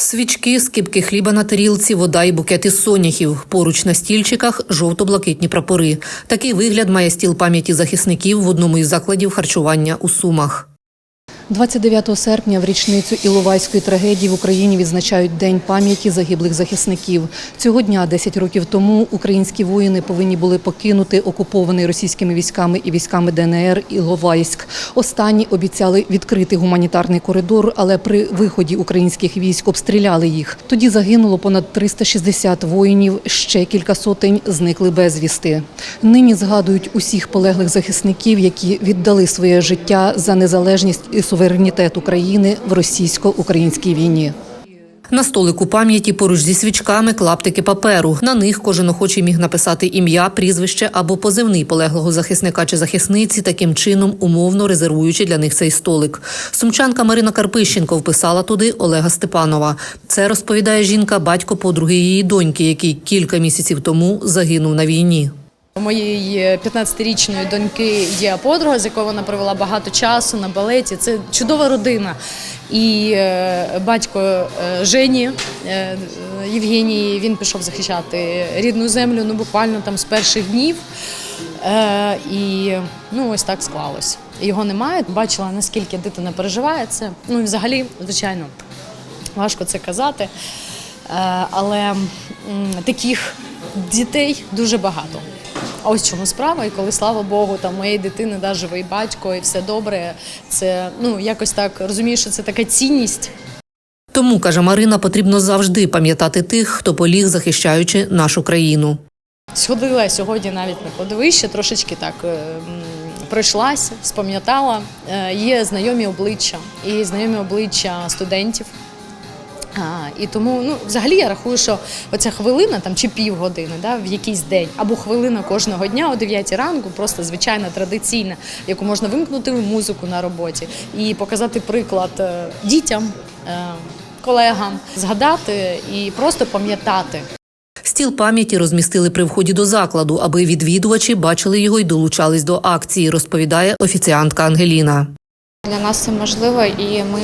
Свічки, скипки хліба на тарілці, вода і букети соняхів. Поруч на стільчиках жовто-блакитні прапори. Такий вигляд має стіл пам'яті захисників в одному із закладів харчування у Сумах. 29 серпня в річницю Іловайської трагедії в Україні відзначають День пам'яті загиблих захисників. Цього дня, 10 років тому, українські воїни повинні були покинути окупований російськими військами і військами ДНР Іловайськ. Останні обіцяли відкрити гуманітарний коридор, але при виході українських військ обстріляли їх. Тоді загинуло понад 360 воїнів, ще кілька сотень зникли безвісти. Нині згадують усіх полеглих захисників, які віддали своє життя за незалежність і суверенітет України в російсько-українській війні. На столику пам'яті поруч зі свічками клаптики паперу. На них кожен охочий міг написати ім'я, прізвище або позивний полеглого захисника чи захисниці, таким чином умовно резервуючи для них цей столик. Сумчанка Марина Карпищенко вписала туди Олега Степанова. Це розповідає жінка, батько подруги її доньки, який кілька місяців тому загинув на війні. У моєї 15-річної доньки є подруга, з якою вона провела багато часу на балеті. Це чудова родина. І е, батько е, Жені е, Євгенії він пішов захищати рідну землю ну буквально там з перших днів. Е, І ну ось так склалось. Його немає. Бачила наскільки дитина переживає це. Ну і взагалі, звичайно, важко це казати. Е, Але таких дітей дуже багато. А ось чому справа, і коли слава Богу, там моєї дитини да, живий батько, і все добре. Це ну якось так розумієш, що це така цінність. Тому каже Марина, потрібно завжди пам'ятати тих, хто поліг, захищаючи нашу країну. Сходила сьогодні навіть на кладовище, трошечки так е, пройшлася, спам'ятала. Е, Є знайомі обличчя і знайомі обличчя студентів. І тому, ну, взагалі я рахую, що оця хвилина там чи півгодини, да, в якийсь день, або хвилина кожного дня о 9 ранку, просто звичайна, традиційна, яку можна вимкнути музику на роботі і показати приклад е, дітям, е, колегам, згадати і просто пам'ятати. Стіл пам'яті розмістили при вході до закладу, аби відвідувачі бачили його і долучались до акції, розповідає офіціантка Ангеліна. Для нас це можливо, і ми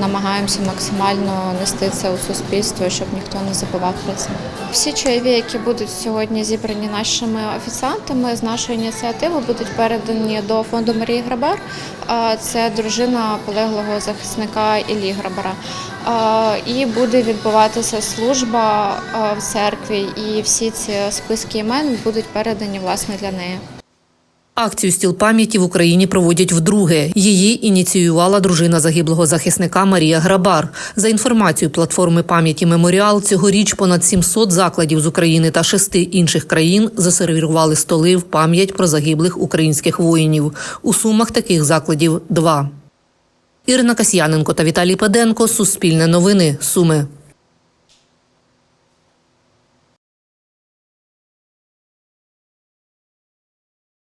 намагаємося максимально нести це у суспільство, щоб ніхто не забував про це. Всі чайові, які будуть сьогодні зібрані нашими офіціантами з нашої ініціативи, будуть передані до фонду Марії Грабар. Це дружина полеглого захисника Іллі Грабара. І буде відбуватися служба в церкві, і всі ці списки імен будуть передані власне для неї. Акцію стіл пам'яті в Україні проводять вдруге. Її ініціювала дружина загиблого захисника Марія Грабар. За інформацією платформи пам'яті Меморіал, цьогоріч понад 700 закладів з України та шести інших країн засервірували столи в пам'ять про загиблих українських воїнів. У сумах таких закладів два. Ірина Касьяненко та Віталій Педенко. Суспільне новини. Суми.